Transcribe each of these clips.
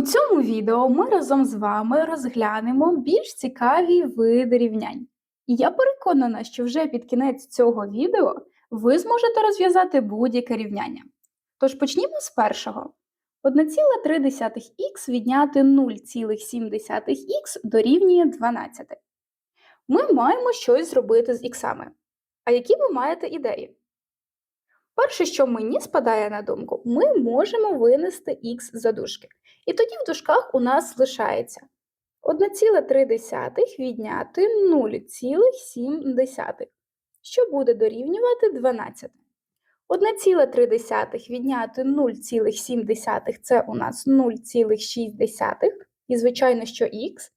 У цьому відео ми разом з вами розглянемо більш цікаві види рівнянь. І я переконана, що вже під кінець цього відео ви зможете розв'язати будь-яке рівняння. Тож почнімо з першого. 1,3х відняти 0,7х дорівнює 12. Ми маємо щось зробити з іксами. А які ви маєте ідеї? Перше, що мені спадає на думку, ми можемо винести х за дужки. І тоді в дужках у нас лишається 1,3 відняти 0,7, що буде дорівнювати 12. 1,3 відняти 0,7 це у нас 0,6, і, звичайно, що х,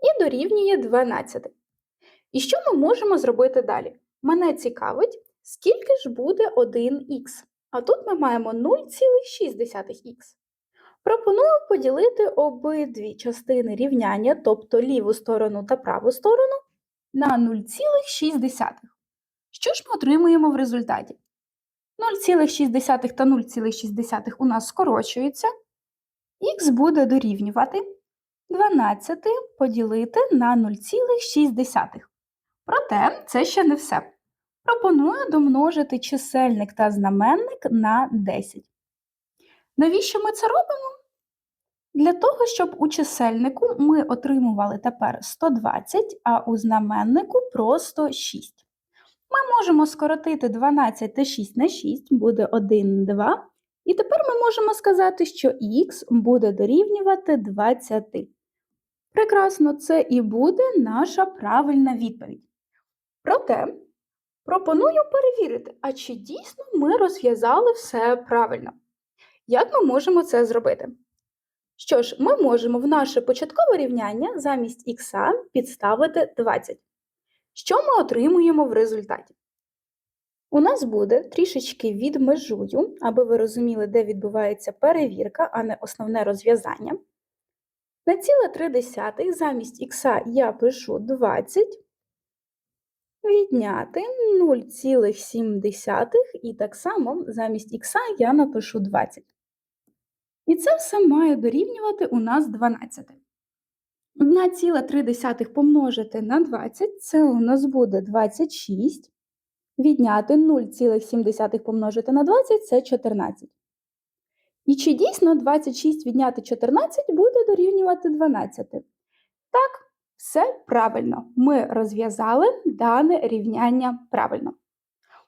і дорівнює 12. І що ми можемо зробити далі? Мене цікавить, скільки ж буде 1х. А тут ми маємо 0,6х. Пропоную поділити обидві частини рівняння, тобто ліву сторону та праву сторону, на 0,6. Що ж ми отримуємо в результаті? 0,6 та 0,6 у нас скорочуються, х буде дорівнювати 12 поділити на 0,6. Проте це ще не все. Пропоную домножити чисельник та знаменник на 10. Навіщо ми це робимо? Для того, щоб у чисельнику ми отримували тепер 120, а у знаменнику просто 6. Ми можемо скоротити 12 та 6 на 6, буде 1, 2. І тепер ми можемо сказати, що х буде дорівнювати 20. Прекрасно, це і буде наша правильна відповідь. Проте, пропоную перевірити, а чи дійсно ми розв'язали все правильно. Як ми можемо це зробити? Що ж, ми можемо в наше початкове рівняння замість х підставити 20. Що ми отримуємо в результаті? У нас буде трішечки відмежую, аби ви розуміли, де відбувається перевірка, а не основне розв'язання. На ціле 3 десятих замість х я пишу 20, відняти 0,7 і так само замість х я напишу 20. І це все має дорівнювати у нас 12. 1,3 помножити на 20 це у нас буде 26. Відняти 0,7 помножити на 20 це 14. І чи дійсно 26 відняти 14 буде дорівнювати 12? Так, все правильно. Ми розв'язали дане рівняння правильно.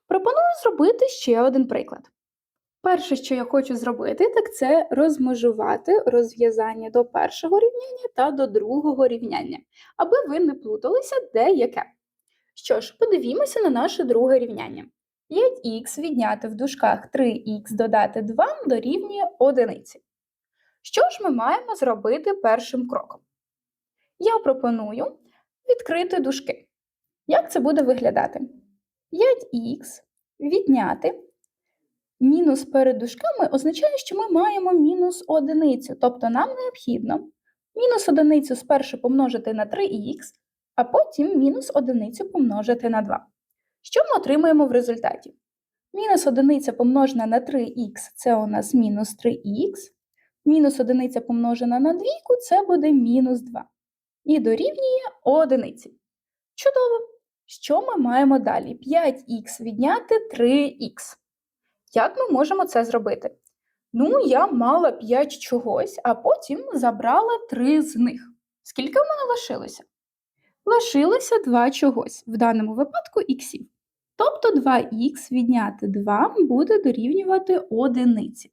Пропоную зробити ще один приклад. Перше, що я хочу зробити, так це розмежувати розв'язання до першого рівняння та до другого рівняння, аби ви не плуталися де яке. Що ж, подивімося на наше друге рівняння. 5х відняти в дужках 3х додати 2 дорівнює 1. Що ж ми маємо зробити першим кроком? Я пропоную відкрити дужки. Як це буде виглядати? 5х відняти Мінус перед дужками означає, що ми маємо мінус одиницю, тобто нам необхідно мінус одиницю спершу помножити на 3х, а потім мінус одиницю помножити на 2. Що ми отримаємо в результаті? Мінус одиниця помножена на 3х це у нас мінус 3х, мінус одиниця помножена на двійку це буде мінус 2. І дорівнює одиниці. Чудово! Що ми маємо далі? 5х відняти 3х. Як ми можемо це зробити? Ну, я мала 5 чогось, а потім забрала 3 з них. Скільки в мене лишилося? Лишилося 2 чогось, в даному випадку іксів. Тобто 2х відняти 2 буде дорівнювати одиниці.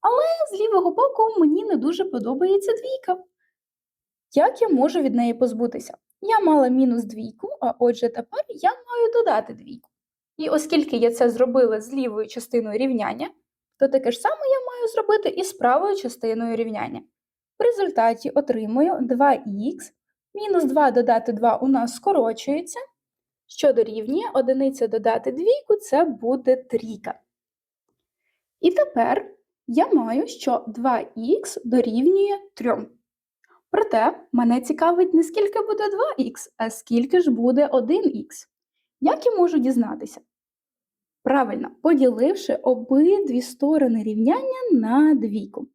Але з лівого боку мені не дуже подобається двійка. Як я можу від неї позбутися? Я мала мінус двійку, а отже, тепер я маю додати двійку. І оскільки я це зробила з лівою частиною рівняння, то таке ж саме я маю зробити і з правою частиною рівняння. В результаті отримую 2х, мінус 2 додати 2 у нас скорочується, що дорівнює 1 додати двійку це буде трійка. І тепер я маю, що 2х дорівнює 3. Проте мене цікавить не скільки буде 2х, а скільки ж буде 1х. Як я можу дізнатися? Правильно, поділивши обидві сторони рівняння на двійку.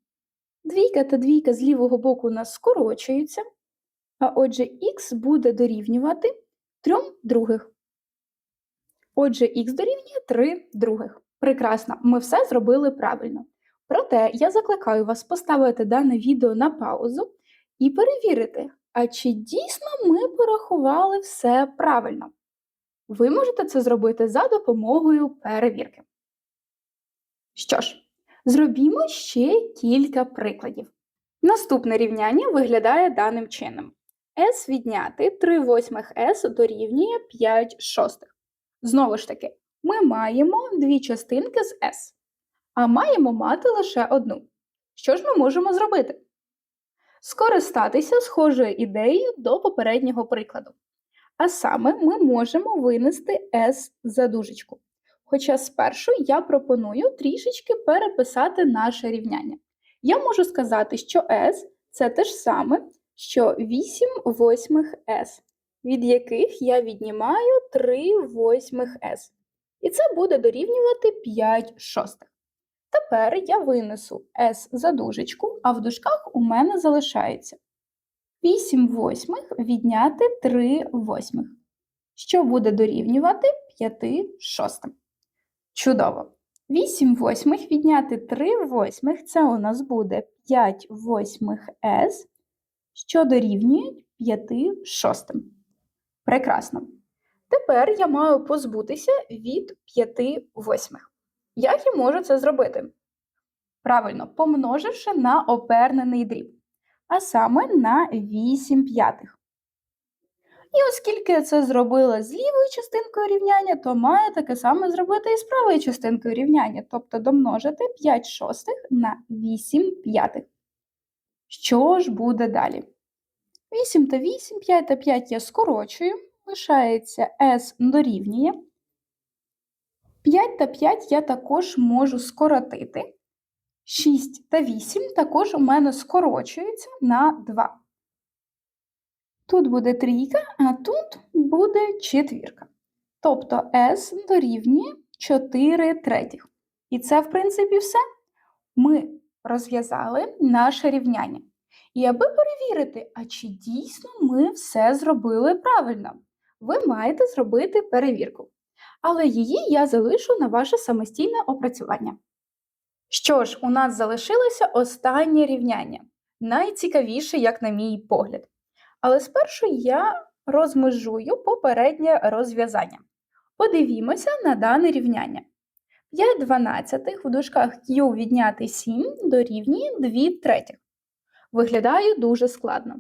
Двійка та двійка з лівого боку у нас скорочуються, а отже х буде дорівнювати 3 других. Отже, х дорівнює 3 других. Прекрасно, ми все зробили правильно. Проте я закликаю вас поставити дане відео на паузу і перевірити, а чи дійсно ми порахували все правильно. Ви можете це зробити за допомогою перевірки. Що ж, зробімо ще кілька прикладів. Наступне рівняння виглядає даним чином. s відняти 3 восьмих s дорівнює 5 шостих. Знову ж таки, ми маємо дві частинки з s, а маємо мати лише одну. Що ж ми можемо зробити? Скористатися схожою ідеєю до попереднього прикладу. А саме ми можемо винести s за дужечку. Хоча спершу я пропоную трішечки переписати наше рівняння. Я можу сказати, що s це те ж саме, що 8 восьмих s, від яких я віднімаю 3 восьмих s. І це буде дорівнювати 5 шостих. Тепер я винесу s за дужечку, а в дужках у мене залишається 8 восьмих відняти 3 восьмих, що буде дорівнювати 5 шостим. Чудово! 8 восьмих відняти 3 восьмих це у нас буде 5 восьмих s, що дорівнює 5 шостим. Прекрасно. Тепер я маю позбутися від 5 восьмих. Як я можу це зробити? Правильно, помноживши на опернений дріб, а саме на 8 п'ятих. І оскільки я це зробила з лівою частинкою рівняння, то маю таке саме зробити і з правою частинкою рівняння, тобто домножити 5 шостих на 8 п'ятих. Що ж буде далі? 8 та 8, 5 та 5 я скорочую, лишається s дорівнює. 5 та 5 я також можу скоротити. 6 та 8 також у мене скорочуються на 2. Тут буде трійка, а тут буде четвірка. Тобто s дорівнює 4 третіх. І це, в принципі, все. Ми розв'язали наше рівняння. І аби перевірити, а чи дійсно ми все зробили правильно, ви маєте зробити перевірку. Але її я залишу на ваше самостійне опрацювання. Що ж, у нас залишилося останнє рівняння. Найцікавіше, як на мій погляд. Але спершу я розмежую попереднє розв'язання. Подивімося на дане рівняння. 5 дванадцятих в дужках Q відняти 7 дорівнює 2 третіх. Виглядає дуже складно.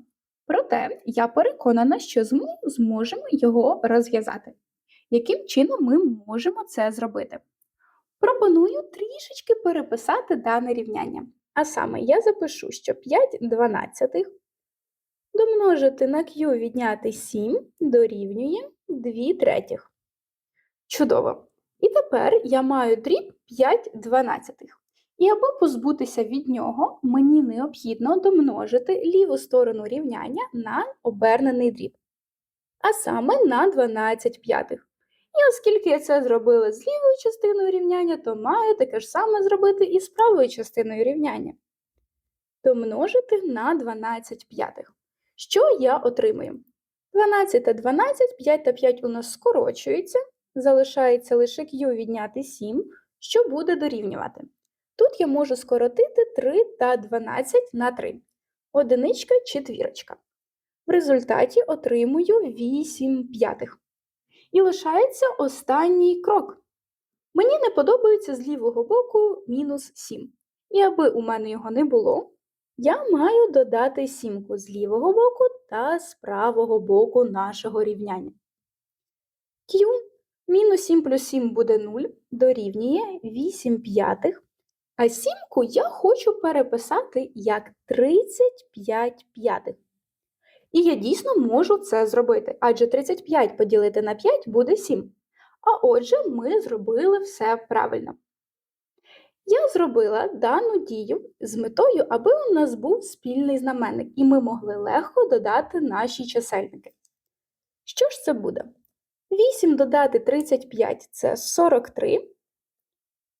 Проте я переконана, що ми зможемо його розв'язати. Яким чином ми можемо це зробити? Пропоную трішечки переписати дане рівняння. А саме я запишу, що 5 дванадцятих домножити на q відняти 7 дорівнює 2 третіх. Чудово! І тепер я маю дріб 5 дванадцятих. І аби позбутися від нього, мені необхідно домножити ліву сторону рівняння на обернений дріб, а саме на 12 п'ятих. І оскільки я це зробила з лівою частиною рівняння, то маю таке ж саме зробити і з правою частиною рівняння. Домножити на 12 п'ятих. Що я отримую? 12 та 12, 5 та 5 у нас скорочується, залишається лише q відняти 7, що буде дорівнювати. Тут я можу скоротити 3 та 12 на 3. Одиничка четвірочка. В результаті отримую 8 п'ятих. І лишається останній крок. Мені не подобається з лівого боку мінус 7. І аби у мене його не було, я маю додати сімку з лівого боку та з правого боку нашого рівняння. Q мінус 7 плюс 7 буде 0, дорівнює 8 п'ятих, а сімку я хочу переписати як 35 п'ятих. І я дійсно можу це зробити, адже 35 поділити на 5 буде 7. А отже, ми зробили все правильно. Я зробила дану дію з метою, аби у нас був спільний знаменник, і ми могли легко додати наші чисельники. Що ж це буде? 8 додати 35 це 43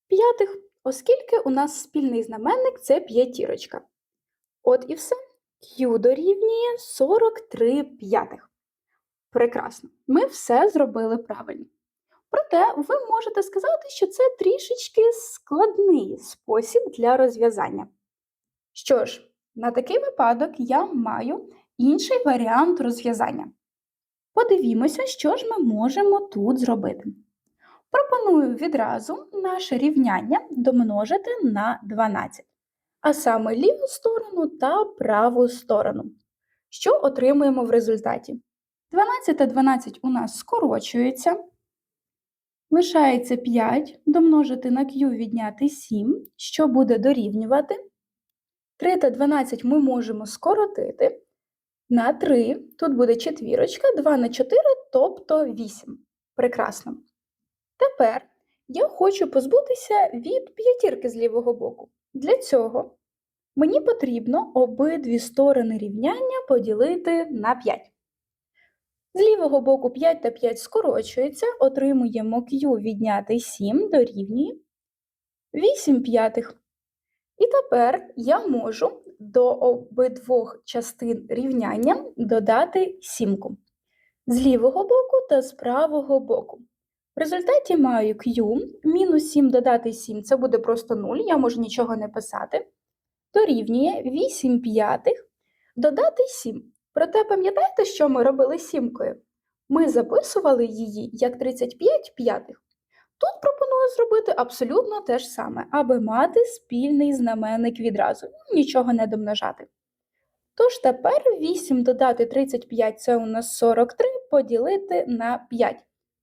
п'ятих, оскільки у нас спільний знаменник це п'ятірочка. От і все. Q дорівнює 43 п'ятих. Прекрасно. Ми все зробили правильно. Проте ви можете сказати, що це трішечки складний спосіб для розв'язання. Що ж, на такий випадок я маю інший варіант розв'язання. Подивімося, що ж ми можемо тут зробити. Пропоную відразу наше рівняння домножити на 12, а саме ліву сторону та праву сторону. Що отримуємо в результаті? 12 та 12 у нас скорочується. Лишається 5 домножити на q відняти 7, що буде дорівнювати. 3 та 12 ми можемо скоротити на 3, тут буде четвірочка, 2 на 4, тобто 8. Прекрасно. Тепер я хочу позбутися від п'ятірки з лівого боку. Для цього мені потрібно обидві сторони рівняння поділити на 5. З лівого боку 5 та 5 скорочується, отримуємо q відняти 7 дорівнює 8 п'ятих. І тепер я можу до обидвох частин рівняння додати сімку з лівого боку та з правого боку. В результаті маю q мінус 7 додати 7 це буде просто 0, я можу нічого не писати. Дорівнює 8 п'ятих додати 7. Проте пам'ятаєте, що ми робили сімкою? Ми записували її як 35 п'ятих. Тут пропоную зробити абсолютно те ж саме, аби мати спільний знаменник відразу, нічого не домножати. Тож тепер 8 додати 35 це у нас 43 поділити на 5,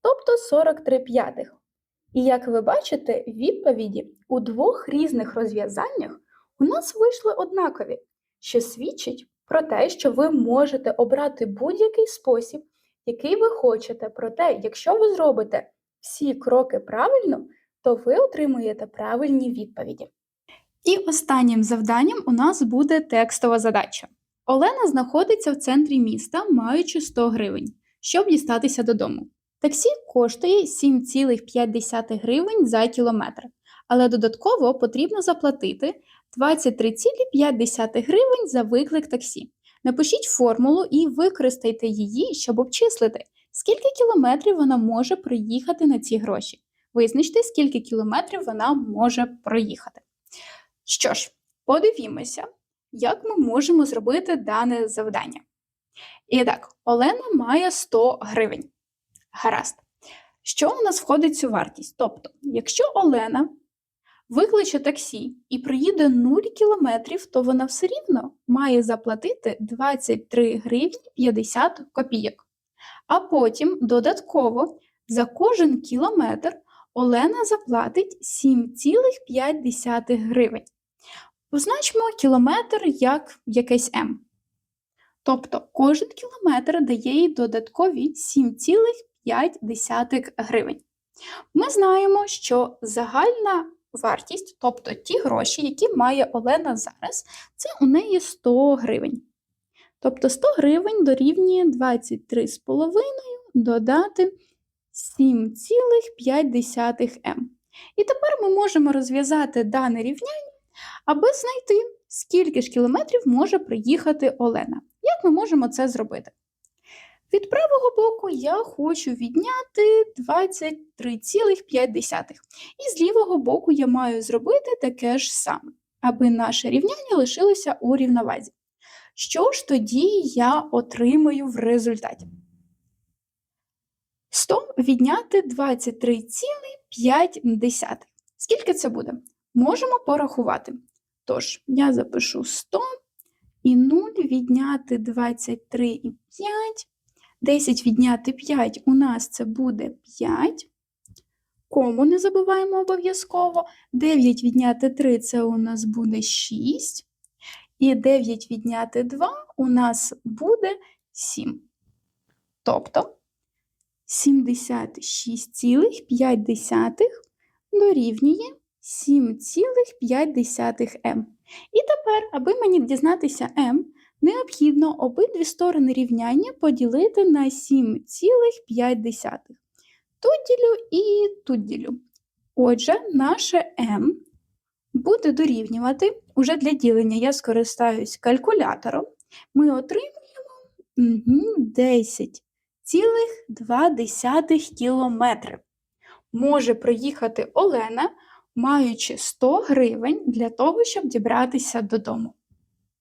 тобто 43 п'ятих. І як ви бачите, відповіді у двох різних розв'язаннях у нас вийшли однакові, що свідчить про те, що ви можете обрати будь-який спосіб, який ви хочете. Проте, якщо ви зробите всі кроки правильно, то ви отримуєте правильні відповіді. І останнім завданням у нас буде текстова задача. Олена знаходиться в центрі міста, маючи 100 гривень, щоб дістатися додому. Таксі коштує 7,5 гривень за кілометр, але додатково потрібно заплатити 23,5 гривень за виклик таксі. Напишіть формулу і використайте її, щоб обчислити, скільки кілометрів вона може проїхати на ці гроші. Визначте, скільки кілометрів вона може проїхати. Що ж, подивімося, як ми можемо зробити дане завдання. І так, Олена має 100 гривень. Гаразд. Що у нас входить в цю вартість? Тобто, якщо Олена викличе таксі і проїде 0 кілометрів, то вона все рівно має заплатити 23 гривні 50 копійок. А потім додатково за кожен кілометр Олена заплатить 7,5 гривень. Позначимо кілометр як якесь М. Тобто кожен кілометр дає їй додаткові 7,5 гривень. Ми знаємо, що загальна вартість, тобто ті гроші, які має Олена зараз, це у неї 100 гривень. Тобто 100 гривень дорівнює 23,5 додати 7,5 М. І тепер ми можемо розв'язати дане рівняння, аби знайти, скільки ж кілометрів може приїхати Олена. Як ми можемо це зробити? Від правого боку я хочу відняти 23,5. І з лівого боку я маю зробити таке ж саме, аби наше рівняння лишилося у рівновазі. Що ж тоді я отримаю в результаті? 100 відняти 23,5. Скільки це буде? Можемо порахувати. Тож, я запишу 100 і 0 відняти 23,5. 10 відняти 5 у нас це буде 5. Кому не забуваємо обов'язково. 9 відняти 3 це у нас буде 6. І 9 відняти 2 у нас буде 7. Тобто 76,5 дорівнює 7,5 М. І тепер, аби мені дізнатися М, необхідно обидві сторони рівняння поділити на 7,5. Тут ділю і тут ділю. Отже, наше М буде дорівнювати, уже для ділення я скористаюсь калькулятором, ми отримаємо угу, 10,2 кілометри. Може проїхати Олена, маючи 100 гривень для того, щоб дібратися додому.